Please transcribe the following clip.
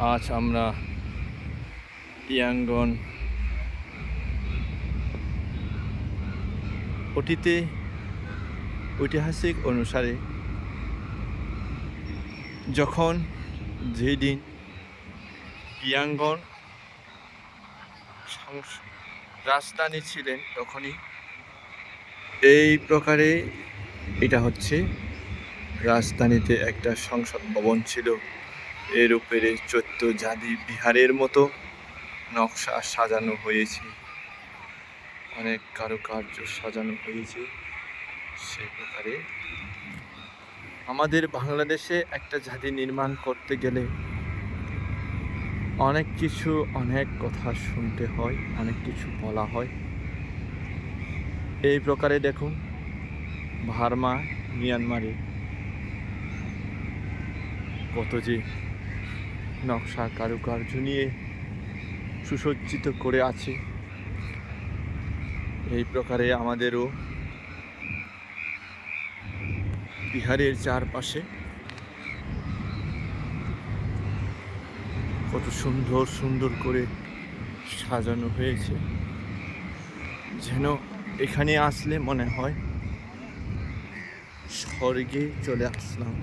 আজ আমরা ইয়াঙ্গন অতীতে ঐতিহাসিক অনুসারে যখন যেদিন ইয়াঙ্গন রাজধানী ছিলেন তখনই এই প্রকারে এটা হচ্ছে রাজধানীতে একটা সংসদ ভবন ছিল। এর উপরে চৈত্য জাদি বিহারের মতো নকশা সাজানো হয়েছে। অনেক কারুকার্য সাজানো হয়েছে সে প্রকারে। আমাদের বাংলাদেশে একটা জাতি নির্মাণ করতে গেলে অনেক কিছু, অনেক কথা শুনতে হয়, অনেক কিছু বলা হয়। এই প্রকারে দেখুন, ভার্মা, মিয়ানমারে কত যে নকশা কারুকার্য নিয়ে সুসজ্জিত করে আছে। এই প্রকারে আমাদেরও বিহারের চারপাশে কত সুন্দর সুন্দর করে সাজানো হয়েছে। যেন এখানে আসলে মনে হয় স্বর্গে চলে আসলাম।